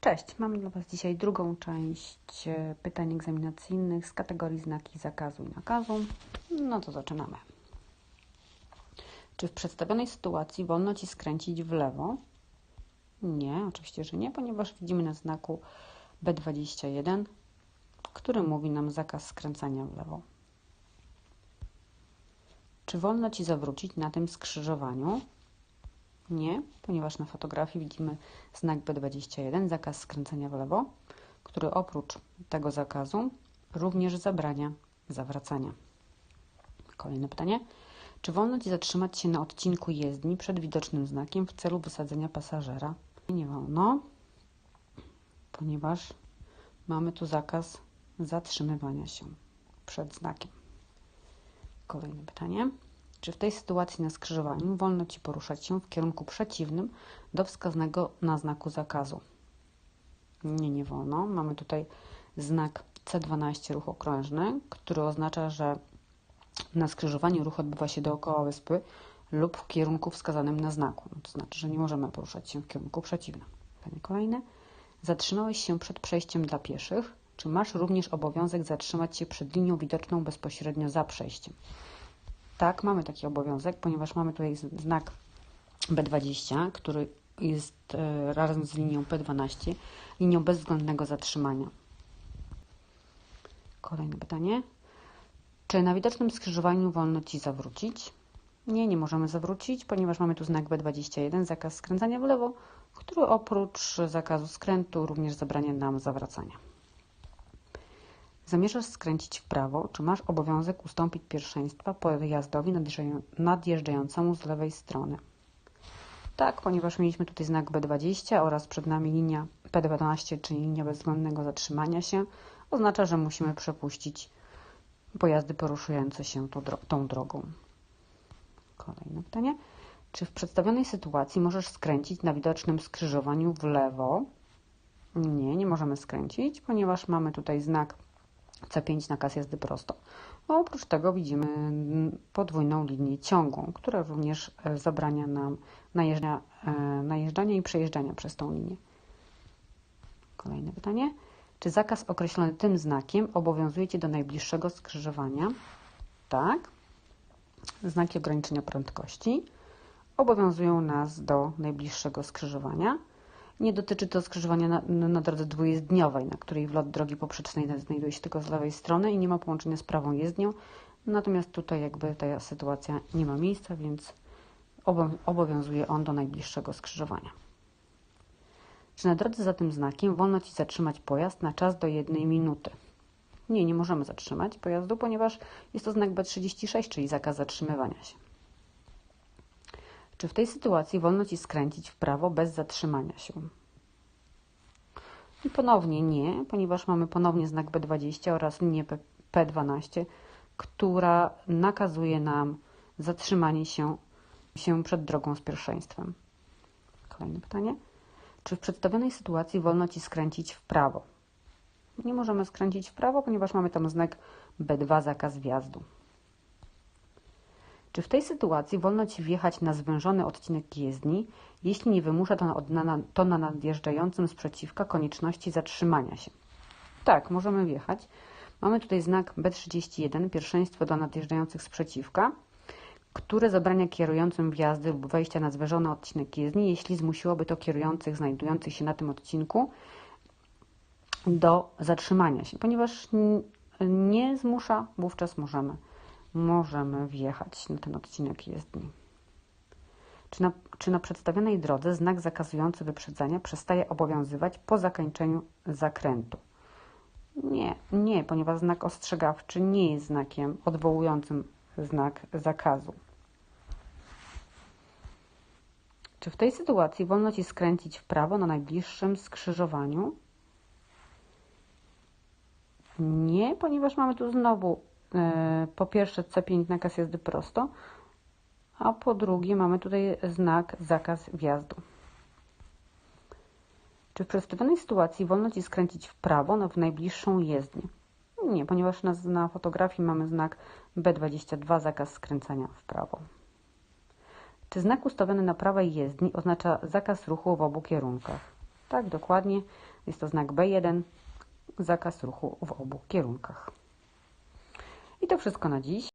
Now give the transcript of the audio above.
Cześć, mam dla Was dzisiaj drugą część e, pytań egzaminacyjnych z kategorii znaki zakazu i nakazu. No to zaczynamy. Czy w przedstawionej sytuacji wolno Ci skręcić w lewo? Nie, oczywiście, że nie, ponieważ widzimy na znaku B21, który mówi nam zakaz skręcania w lewo. Czy wolno Ci zawrócić na tym skrzyżowaniu? Nie, ponieważ na fotografii widzimy znak B21, zakaz skręcania w lewo, który oprócz tego zakazu również zabrania zawracania. Kolejne pytanie. Czy wolno Ci zatrzymać się na odcinku jezdni przed widocznym znakiem w celu wysadzenia pasażera? Nie wolno, ponieważ mamy tu zakaz zatrzymywania się przed znakiem. Kolejne pytanie. Czy w tej sytuacji na skrzyżowaniu wolno Ci poruszać się w kierunku przeciwnym do wskazanego na znaku zakazu? Nie, nie wolno. Mamy tutaj znak C12 ruch okrężny, który oznacza, że na skrzyżowaniu ruch odbywa się dookoła wyspy lub w kierunku wskazanym na znaku. To znaczy, że nie możemy poruszać się w kierunku przeciwnym. Pytanie kolejne. Zatrzymałeś się przed przejściem dla pieszych. Czy masz również obowiązek zatrzymać się przed linią widoczną bezpośrednio za przejściem? Tak, mamy taki obowiązek, ponieważ mamy tutaj znak B20, który jest e, razem z linią P12, linią bezwzględnego zatrzymania. Kolejne pytanie. Czy na widocznym skrzyżowaniu wolno Ci zawrócić? Nie, nie możemy zawrócić, ponieważ mamy tu znak B21, zakaz skręcania w lewo, który oprócz zakazu skrętu również zabrania nam zawracania. Zamierzasz skręcić w prawo, czy masz obowiązek ustąpić pierwszeństwa pojazdowi nadjeżdżającemu z lewej strony? Tak, ponieważ mieliśmy tutaj znak B20 oraz przed nami linia P12, czyli linia bezwzględnego zatrzymania się, oznacza, że musimy przepuścić pojazdy poruszające się tą, drogą. Kolejne pytanie. Czy w przedstawionej sytuacji możesz skręcić na widocznym skrzyżowaniu w lewo? Nie, nie możemy skręcić, ponieważ mamy tutaj znak C5 nakaz jazdy prosto. A oprócz tego widzimy podwójną linię ciągłą, która również e, zabrania nam najeżdżania, e, najeżdżania i przejeżdżania przez tą linię. Kolejne pytanie. Czy zakaz określony tym znakiem obowiązuje Cię do najbliższego skrzyżowania? Tak. Znaki ograniczenia prędkości obowiązują nas do najbliższego skrzyżowania. Nie dotyczy to skrzyżowania na, na drodze dwujezdniowej, na której wlot drogi poprzecznej znajduje się tylko z lewej strony i nie ma połączenia z prawą jezdnią. Natomiast tutaj jakby ta sytuacja nie ma miejsca, więc obowiązuje on do najbliższego skrzyżowania. Czy na drodze za tym znakiem wolno Ci zatrzymać pojazd na czas do jednej minuty? Nie, nie możemy zatrzymać pojazdu, ponieważ jest to znak B36, czyli zakaz zatrzymywania się. Czy w tej sytuacji wolno Ci skręcić w prawo bez zatrzymania się? I ponownie nie, ponieważ mamy ponownie znak B20 oraz linię P12, która nakazuje nam zatrzymanie się, się przed drogą z pierwszeństwem. Kolejne pytanie. Czy w przedstawionej sytuacji wolno Ci skręcić w prawo? Nie możemy skręcić w prawo, ponieważ mamy tam znak B2, zakaz wjazdu. Czy w tej sytuacji wolno Ci wjechać na zwężony odcinek jezdni, jeśli nie wymusza to na, to na nadjeżdżającym sprzeciwka konieczności zatrzymania się? Tak, możemy wjechać. Mamy tutaj znak B31, pierwszeństwo do nadjeżdżających sprzeciwka, które zabrania kierującym wjazdy lub wejścia na zwężony odcinek jezdni, jeśli zmusiłoby to kierujących znajdujących się na tym odcinku do zatrzymania się. Ponieważ nie zmusza, wówczas możemy możemy wjechać na ten odcinek jezdni. Czy na, czy na przedstawionej drodze znak zakazujący wyprzedzania przestaje obowiązywać po zakończeniu zakrętu? Nie, nie, ponieważ znak ostrzegawczy nie jest znakiem odwołującym znak zakazu. Czy w tej sytuacji wolno Ci skręcić w prawo na najbliższym skrzyżowaniu? Nie, ponieważ mamy tu znowu po pierwsze C5 nakaz jazdy prosto, a po drugie mamy tutaj znak zakaz wjazdu. Czy w przedstawionej sytuacji wolno Ci skręcić w prawo no, w najbliższą jezdnię? Nie, ponieważ na, na fotografii mamy znak B22, zakaz skręcania w prawo. Czy znak ustawiony na prawej jezdni oznacza zakaz ruchu w obu kierunkach? Tak, dokładnie. Jest to znak B1, zakaz ruchu w obu kierunkach. I to wszystko na dziś.